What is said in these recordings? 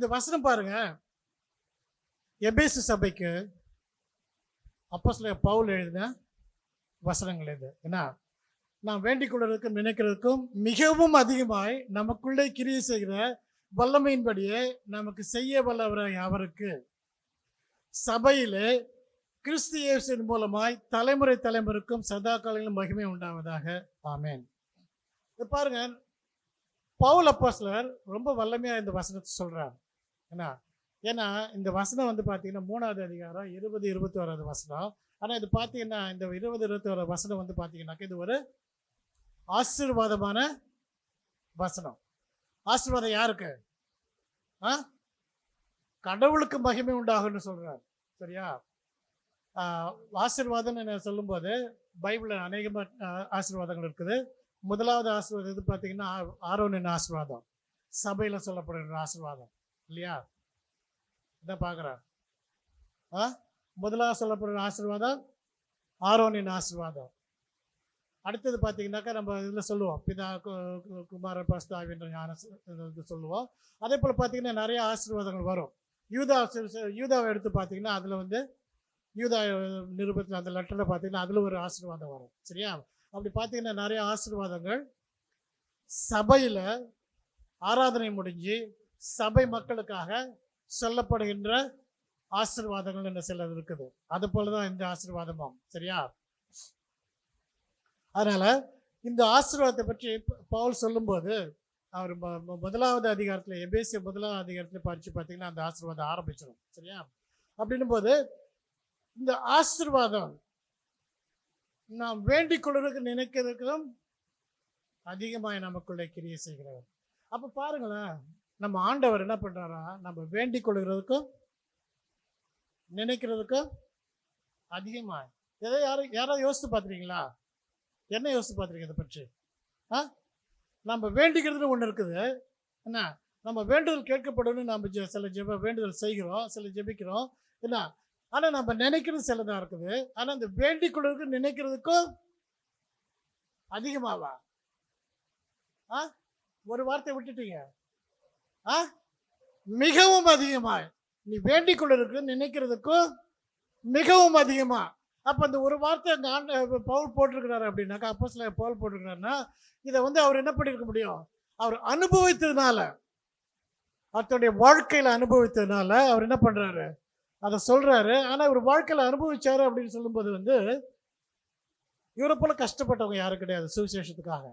இந்த வசனம் பாருங்க. எபேசு சபைக்கு அப்போ சில பவுல் எழுதின வசனங்கள் இது. என்ன? நாம் வேண்டிக் கொள்வதற்கும் நினைக்கிறதுக்கும் மிகவும் அதிகமாய் நமக்குள்ளே கிரியை செய்கிற வல்லமையின்படியே நமக்கு செய்ய வல்லவராய் அவருக்கு. சபையிலே கிறிஸ்து இயேசுவின் மூலமாய் தலைமுறை தலைமுறைக்கும் சதா காலங்களும் மகிமை உண்டாவதாக. ஆமேன். இது பாருங்க. பவுல் அப்போஸ்லர் ரொம்ப வல்லமையாக இந்த வசனத்தை சொல்றார். என்ன ஏன்னா இந்த வசனம் வந்து பார்த்தீங்கன்னா மூணாவது அதிகாரம் இருபது இருபத்தி ஓராவது வசனம். ஆனால் இது பார்த்தீங்கன்னா இந்த இருபது இருபத்தி ஓராவது வசனம் வந்து பார்த்தீங்கன்னாக்கா இது ஒரு ஆசீர்வாதமான வசனம். ஆசீர்வாதம் யாருக்கு? ஆ? கடவுளுக்கு மகிமை உண்டாகும்னு சொல்கிறார் சரியா? ஆசீர்வாதம்னு நான் சொல்லும்போது பைபிளில் அநேகமாக ஆசீர்வாதங்கள் இருக்குது. முதலாவது ஆசீர்வாதம் இது பார்த்தீங்கன்னா ஆ- ஆரோனின் ஆசீர்வாதம். சபையில் சொல்லப்படுகிற ஆசீர்வாதம். இல்லையா? இதான் பார்க்குறேன். ஆ? முதலாக சொல்லப்படுற ஆசீர்வாதம் ஆரோனின் ஆசீர்வாதம். அடுத்தது பார்த்தீங்கன்னாக்கா நம்ம இதில் சொல்லுவோம். பிதா கு- கு- குமார பஸ்தாவின்ற ஞான இது சொல்லுவோம். அதே போல் பார்த்தீங்கன்னா நிறைய ஆசீர்வாதங்கள் வரும். யூதா யூதாவை எடுத்து பார்த்தீங்கன்னா அதில் வந்து யூதா நிருபத்தில் அந்த லெட்டரில் பார்த்தீங்கன்னா அதில் ஒரு ஆசீர்வாதம் வரும். சரியா? அப்படி பார்த்தீங்கன்னா நிறைய ஆசீர்வாதங்கள் சபையில் ஆராதனை முடிஞ்சு சபை மக்களுக்காக சொல்லப்படுகின்ற ஆசிர்வாதங்கள் என்ன சிலது இருக்குது. அது போலதான் இந்த ஆசீர்வாதமும் சரியா? அதனால இந்த ஆசீர்வாதத்தை பற்றி பவுல் சொல்லும்போது அவர் முதலாவது அதிகாரத்தில் எபேசிய முதலாவது அதிகாரத்தில் படித்து பார்த்தீங்கன்னா அந்த ஆசீர்வாதம் ஆரம்பிச்சிடும் சரியா? அப்படின்னும் போது இந்த ஆசீர்வாதம் நாம் வேண்டிக் கொள்வதற்கு நினைக்கிறதுக்கும் அதிகமாக நமக்குள்ளே கிரியை செய்கிறவர் அப்போ பாருங்களேன் நம்ம ஆண்டவர் என்ன பண்ணுறாரா நம்ம வேண்டிக் கொள்கிறதுக்கும் நினைக்கிறதுக்கும் அதிகமாக எதை யாரும் யாராவது யோசித்து பார்த்துருக்கீங்களா? என்ன யோசித்து பார்த்துருக்கீங்க இதை பற்றி? ஆ? நம்ம வேண்டிக்கிறதுன்னு ஒன்று இருக்குது. என்ன? நம்ம வேண்டுதல் கேட்கப்படும்னு நம்ம ஜெ- சில ஜெப வேண்டுதல் செய்கிறோம் சில ஜெபிக்கிறோம். என்ன? ஆனால் நம்ம நினைக்கிறது சிலதாக இருக்குது. ஆனால் இந்த வேண்டிக் கொள்வதற்கு நினைக்கிறதுக்கும் அதிகமாவா? ஆ? ஒரு வார்த்தை விட்டுட்டீங்க. ஆ? மிகவும் அதிகமாக நீ வேண்டிக் கொள்வதற்கு நினைக்கிறதுக்கும் மிகவும் அதிகமாக அப்போ இந்த ஒரு வார்த்தை அங்கே ஆண்ட பவுல் போட்டிருக்கிறாரு அப்படின்னாக்கா அப்போ சில பவுல் போட்டிருக்கிறாருன்னா இதை வந்து அவர் என்ன பண்ணியிருக்க முடியும்? அவர் அனுபவித்ததுனால அவருடைய வாழ்க்கையில் அனுபவித்ததுனால அவர் என்ன பண்ணுறாரு அதை சொல்கிறாரு ஆனால் இவர் வாழ்க்கையில் அனுபவிச்சாரு அப்படின்னு சொல்லும்போது வந்து இவரை போல கஷ்டப்பட்டவங்க யாரும் கிடையாது சுவிசேஷத்துக்காக.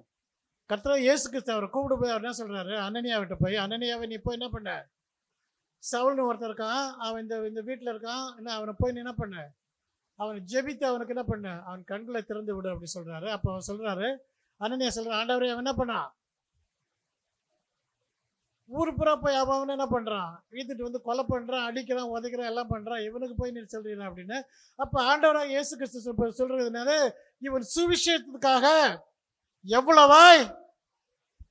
கர்த்தர் இயேசு கிறிஸ்து அவர் கூப்பிட்டு போய் அவர் என்ன சொல்கிறாரு அனனியாவிட்ட போய் அனனியாவை நீ போய் என்ன பண்ண? சவுல்னு ஒருத்தர் இருக்கான் அவன் இந்த இந்த வீட்டில் இருக்கான் என்ன அவனை போய் நீ என்ன பண்ண? அவனை ஜெபித்து அவனுக்கு என்ன பண்ண? அவன் கண்களை திறந்து விடு அப்படி சொல்கிறாரு அப்போ அவன் சொல்கிறாரு அனனியா சொல்கிறான் ஆண்டவரே அவன் என்ன பண்ணான் ஊர் பூரா போய் அவன் அவன் என்ன பண்ணுறான் வீட்டுட்டு வந்து கொலை பண்ணுறான் அடிக்கிறான் உதைக்கிறான் எல்லாம் பண்ணுறான் இவனுக்கு போய் நீ சொல்கிறீங்க அப்படின்னு. அப்போ ஆண்டவராக இயேசு கிறிஸ்து சொல்ற- சொல்றதுனால இவன் சுவிசேஷத்துக்காக எவ்வளவாய்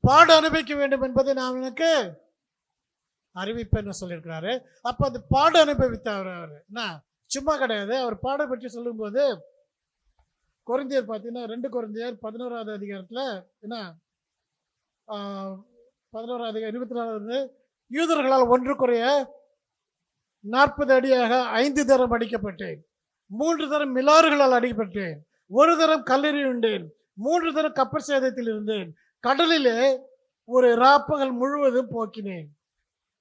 பாடு அனுபவிக்க வேண்டும் என்பதை நான் எனக்கு அறிவிப்பேன்னு சொல்லியிருக்கிறாரு. அப்போ அந்த பாடு அனுபவித்தவர் அவர். என்ன? சும்மா கிடையாது. அவர் பாடை பற்றி சொல்லும்போது குறைந்தியர் பார்த்தீங்கன்னா ரெண்டு கொரிந்தியர் பதினோராவது அதிகாரத்தில் என்ன? ஆஹ், பதினோராவது அதிகாரம் இருபத்தி நாலாவது யூதர்களால் ஒன்று குறைய நாற்பது அடியாக ஐந்து தரம் அடிக்கப்பட்டேன். மூன்று தரம் மிலாறுகளால் அடிக்கப்பட்டேன். ஒரு தரம் கல்லறி உண்டேன். மூன்று தரம் கப்பல் சேதத்தில் இருந்தேன் கடலிலே ஒரு ராப்பகல் முழுவதும் போக்கினேன்.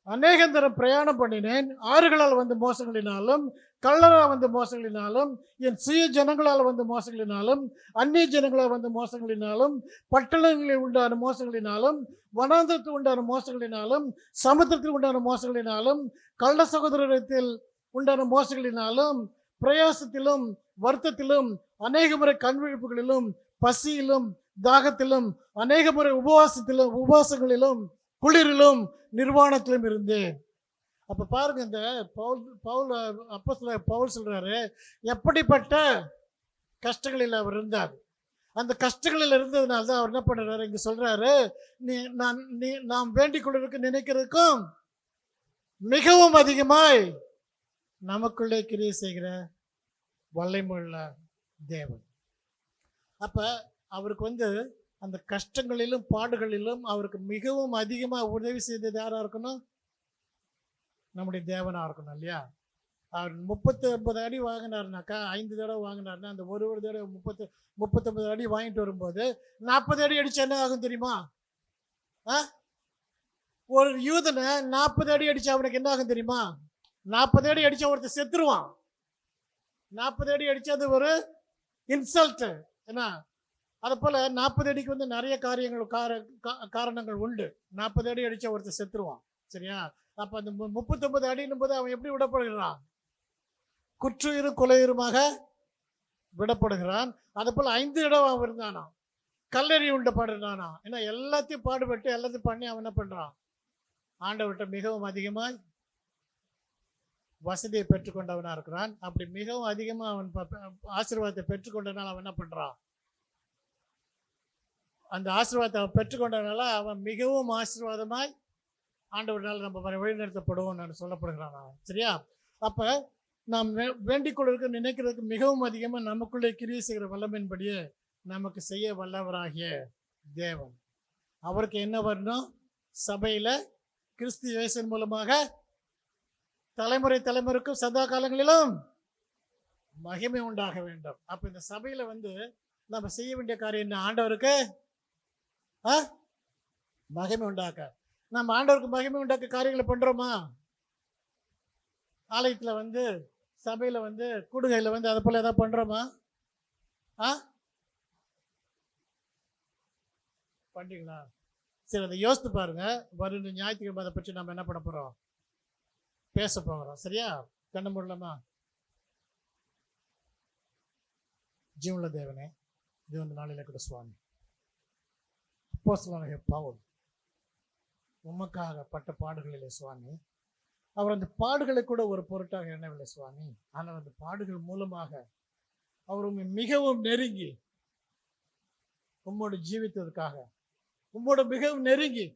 அநேகந்தரம் பிரயாணம் பண்ணினேன். ஆறுகளால் வந்த மோசங்களினாலும் கள்ளரால் வந்த மோசங்களினாலும் என் சுய ஜனங்களால் வந்த மோசங்களினாலும் அந்நிய ஜனங்களால் வந்த மோசங்களினாலும் பட்டணங்களில் உண்டான மோசங்களினாலும் வனாந்தரத்தில் உண்டான மோசங்களினாலும் சமுத்திரத்தில் உண்டான மோசங்களினாலும் கள்ள சகோதரத்தில் உண்டான மோசங்களினாலும் பிரயாசத்திலும் வருத்தத்திலும் அநேக முறை கண்விழிப்புகளிலும் பசியிலும் தாகத்திலும் அநேக முறை உபவாசத்திலும் உபவாசங்களிலும் குளிரிலும் நிர்வாணத்திலும் இருந்தேன். அப்போ பாருங்க இந்த பவுல் பவுல் அப்போ பவுல் சொல்கிறாரு எப்படிப்பட்ட கஷ்டங்களில் அவர் இருந்தார். அந்த கஷ்டங்களில் இருந்ததுனால தான் அவர் என்ன பண்ணுறாரு? இங்கே சொல்கிறாரு நீ நான் நீ நாம் வேண்டிக் கொள்வதற்கு நினைக்கிறதுக்கும் மிகவும் அதிகமாய் நமக்குள்ளே கிரியை செய்கிற வல்லைமுள்ள தேவன். அப்போ அவருக்கு வந்து அந்த கஷ்டங்களிலும் பாடுகளிலும் அவருக்கு மிகவும் அதிகமாக உதவி செய்தது யாராக இருக்கணும்? நம்முடைய தேவனாக இருக்கணும் இல்லையா? அவர் முப்பத்தி ஒன்பது அடி வாங்கினாருனாக்கா ஐந்து தடவை வாங்கினாருன்னா அந்த ஒரு ஒரு தடவை முப்பத்து முப்பத்தொன்பது அடி வாங்கிட்டு வரும்போது நாற்பது அடி அடிச்சு என்ன ஆகும் தெரியுமா? ஆ? ஒரு யூதனை நாற்பது அடி அடிச்சு அவனுக்கு என்ன ஆகும் தெரியுமா? நாற்பது அடி அடிச்சு ஒருத்தர் செத்துருவான். நாற்பது அடி அடிச்சு அது ஒரு இன்சல்ட்டு. என்ன அதை போல் நாற்பது அடிக்கு வந்து நிறைய காரியங்கள் கார கா- காரணங்கள் உண்டு. நாற்பது அடி அடித்த ஒருத்தர் செத்துருவான். சரியா? அப்போ அந்த மு- முப்பத்தொன்பது அடின்னும் போது அவன் எப்படி விடப்படுகிறான்? குற்றுயிரும் கொலையுருமாக விடப்படுகிறான். அதை போல் ஐந்து இடம் அவன் இருந்தானா? கல்லறி உண்டு பாடுறானா? ஏன்னா எல்லாத்தையும் பாடுபட்டு எல்லாத்தையும் பண்ணி அவன் என்ன பண்ணுறான் ஆண்டவர்கிட்ட மிகவும் அதிகமாக வசதியை பெற்றுக்கொண்டவனாக இருக்கிறான். அப்படி மிகவும் அதிகமாக அவன் ப- ஆசீர்வாதத்தை பெற்றுக்கொண்டனால அவன் என்ன பண்ணுறான் அந்த ஆசீர்வாதத்தை அவன் பெற்றுக்கொண்டனால அவன் மிகவும் ஆசீர்வாதமாய் ஆண்டவரால் நம்ம வழிநடத்தப்படுவோம் நான் சொல்லப்படுகிறான்? அவன். சரியா? அப்போ நாம் வே- வேண்டிக் கொள்வதற்கு நினைக்கிறதுக்கு மிகவும் அதிகமாக நமக்குள்ளே கிரியை செய்கிற வல்லமையின்படியே நமக்கு செய்ய வல்லவராகிய தேவன். அவருக்கு என்ன வரணும்? சபையில் கிறிஸ்து இயேசன் மூலமாக தலைமுறை தலைமுறைக்கும் சதா காலங்களிலும் மகிமை உண்டாக வேண்டும். அப்ப இந்த சபையில வந்து நம்ம செய்ய வேண்டிய காரியம் என்ன? ஆண்டவருக்கு ஆ? மகிமை உண்டாக்க. நம்ம ஆண்டவருக்கு மகிமை உண்டாக்க காரியங்களை பண்றோமா? ஆலயத்துல வந்து சபையில வந்து கூடுகையில வந்து அதை போல ஏதாவது பண்றோமா? ஆ? பண்ணிங்களா சரி அதை யோசித்து பாருங்க. வரும் ஞாயிற்றுக்கிழமை அதை பற்றி நம்ம என்ன பண்ண போறோம்? பேச போகிறோம் சரியா? கண்ண மூடலாமா? ஜீவன தேவனே இது வந்து நாளில் கூட சுவாமி. அப்போஸ்தலனாகிய பவுல் உமக்காக பட்ட பாடுகளிலே சுவாமி அவர் அந்த பாடுகளை கூட ஒரு பொருட்டாக எண்ணவில்லை சுவாமி. ஆனால் அந்த பாடுகள் மூலமாக அவர் உண்மை மிகவும் நெருங்கி உம்மோடு ஜீவித்ததற்காக உம்மோடு மிகவும் நெருங்கி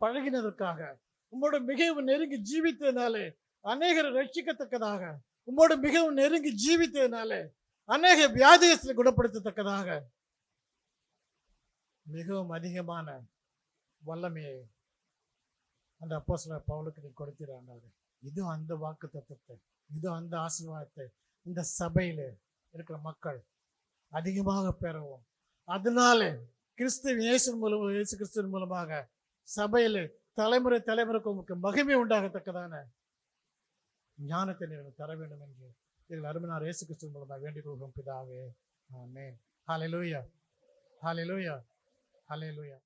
பழகினதற்காக உம்மோட மிகவும் நெருங்கி ஜீவித்ததுனாலே அநேகரை ரட்சிக்கத்தக்கதாக உம்மோட மிகவும் நெருங்கி ஜீவித்ததுனாலே அநேக வியாதியத்தில் குணப்படுத்தத்தக்கதாக. மிகவும் அதிகமான வல்லமையை அந்த அப்போஸ்தலர் பவுலுக்கு நீ கொடுக்கிறாங்க இது அந்த வாக்கு தத்துவத்தை இது அந்த ஆசீர்வாதத்தை இந்த சபையில இருக்கிற மக்கள் அதிகமாக பெறவும். அதனாலே கிறிஸ்து இயேசு மூலம் இயேசு கிறிஸ்துவின் மூலமாக சபையில தலைமுறை தலைமுறைக்கு உங்களுக்கு மகிமை உண்டாகத்தக்கதான ஞானத்தை நீங்கள் தர வேண்டும் என்று இதில் அருமையார் இயேசு கிறிஸ்து மூலம் நான் வேண்டிக் கொள்கிறோம் பிதாவே. ஆமே ஹாலே லூயா ஹாலே லூயா ஹாலே லூயா